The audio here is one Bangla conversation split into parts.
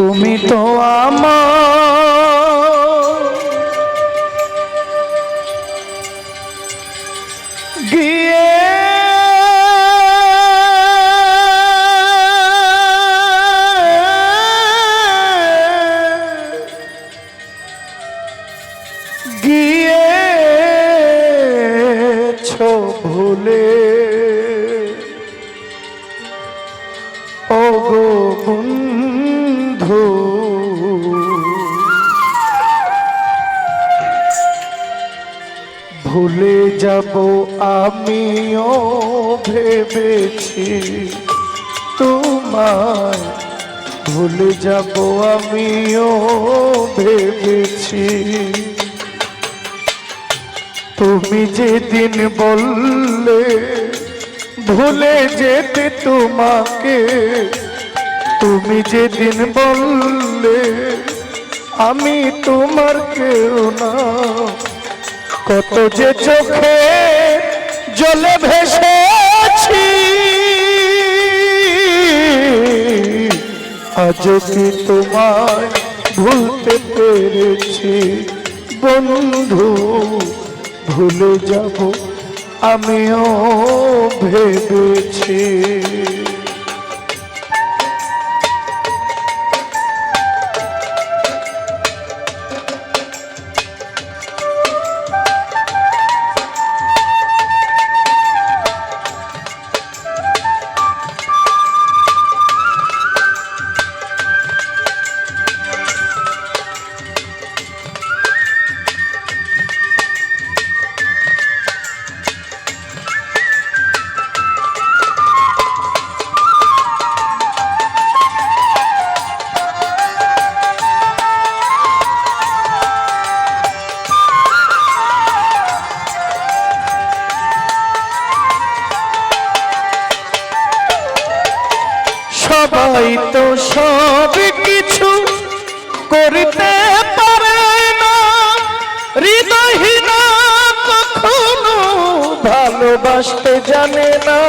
তুমি তো আমার ভুলে যাব আমিও ভেবেছি তোমায়। ভুলে যাব আমিও ভেবেছি। তুমি যেদিন বললে ভুলে যেতে তোমাকে, তুমি যেদিন বললে আমি তোমার কেউ না। কত যে চোখে জলে ভেসেছি। আজ কি তোমায় ভুলতে পেরেছি? বন্ধু, ভুলে যাব আমিও ভেবেছি। সবাই তো সব কিছু করতে পারে না। হৃদয়হীনা কখনো ভালোবাসতে জানে না।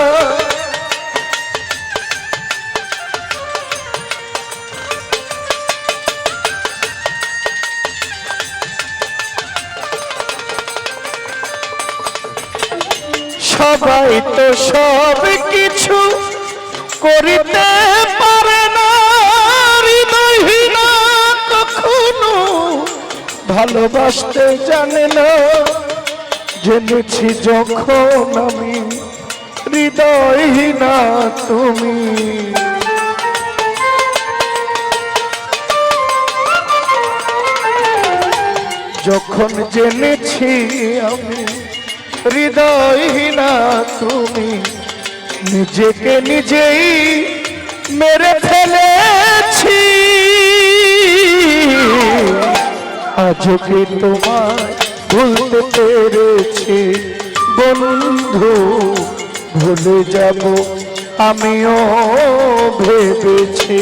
সবাই তো সব কিছু করিতে ভালোবাসতে জানে না। জেনেছি যখন আমি হৃদয় হৃদয়হীনা তুমি। যখন জেনেছি আমি হৃদয় হৃদয়হীনা তুমি, নিজেকে নিজেই মেরে ফেলেছি। আজ কি তোমায় ভুলতে পেরেছি? বন্ধু ভুলে যাব আমিও ভেবেছি।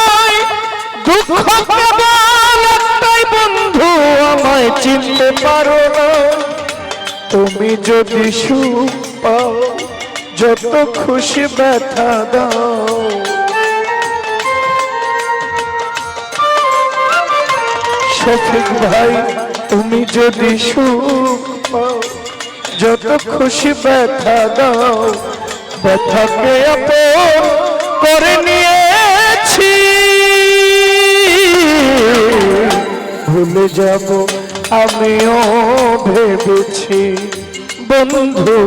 বন্ধু, আমায় চিনতে পারো না। তুমি যদি পাও, যত খুশি ব্যথা দাও। শফিক ভাই, তুমি যদি সুখ যত খুশি ব্যথা দাও। ব্যথাকে আপন করে নিয়েছি। ভুলে যাব আমিও ভেবেছি বন্ধু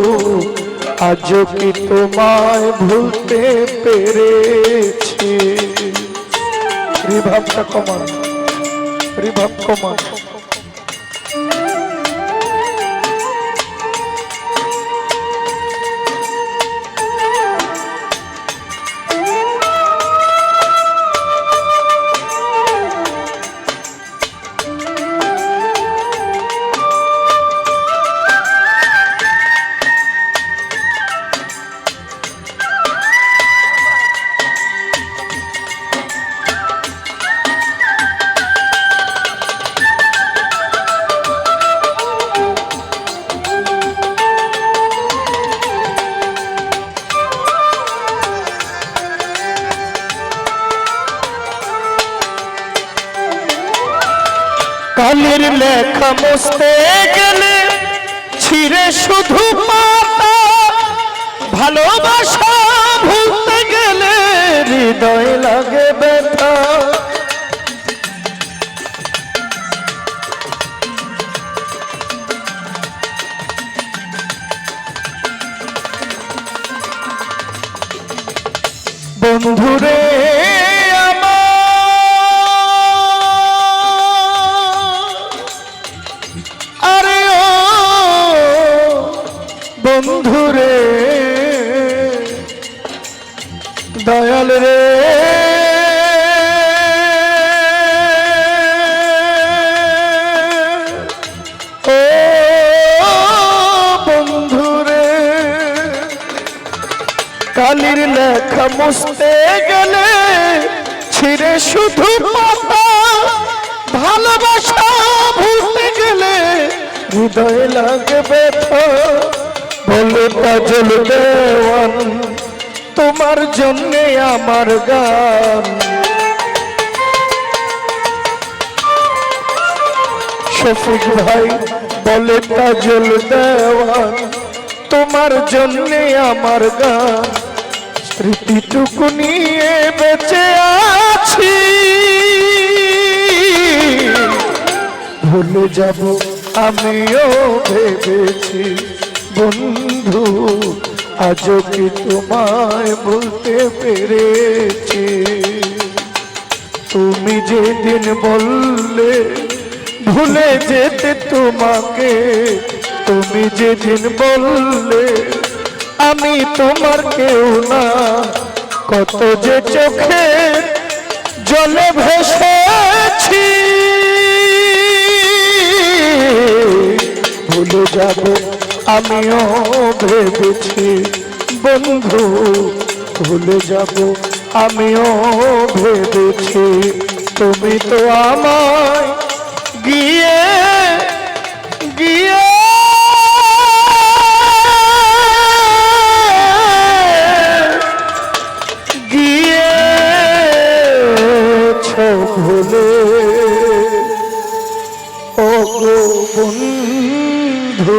আজ কি তোমায় ভুলতে পেরেছি? রিভাবটা কমান রিভাব কমান। কালের লেখা মুছতে গেলে ছিঁড়ে শুধু পাতা। ভালোবাসা ভুলতে গেলে হৃদয় লাগে ব্যথা। বন্ধুরে, দয়াল রে। ও বন্ধুরে, কালির লেখা মুছতে গেলে ছিঁড়ে শুধু পাতা, ভালোবাসা ভুলতে গেলে হৃদয় লাগে ব্যথা বলে কাজল দেওয়ান, তোমার জন্যে আমার গান। শফিক ভাই বলে কাজল দেওয়ান, তোমার জন্যে আমার গান। স্মৃতিটুকু নিয়ে বেঁচে আছি। ভুলে যাব, আমিও ভেবেছি, বন্ধু আজও কি তোমায় বলতে পেরেছি? তুমি যেদিন বললে ভুলে যেতে তোমাকে, তুমি যেদিন বললে আমি তোমার কেউ না। কত যে চোখে জলে ভেসেছি, ভুলে যাব আমিও ভেবেছি, বন্ধু, ভুলে যাব। আমিও ভেবেছি, তুমি তো আমায় গিয়ে গিয়ে গিয়েছ ভুলে। ও গো বন্ধু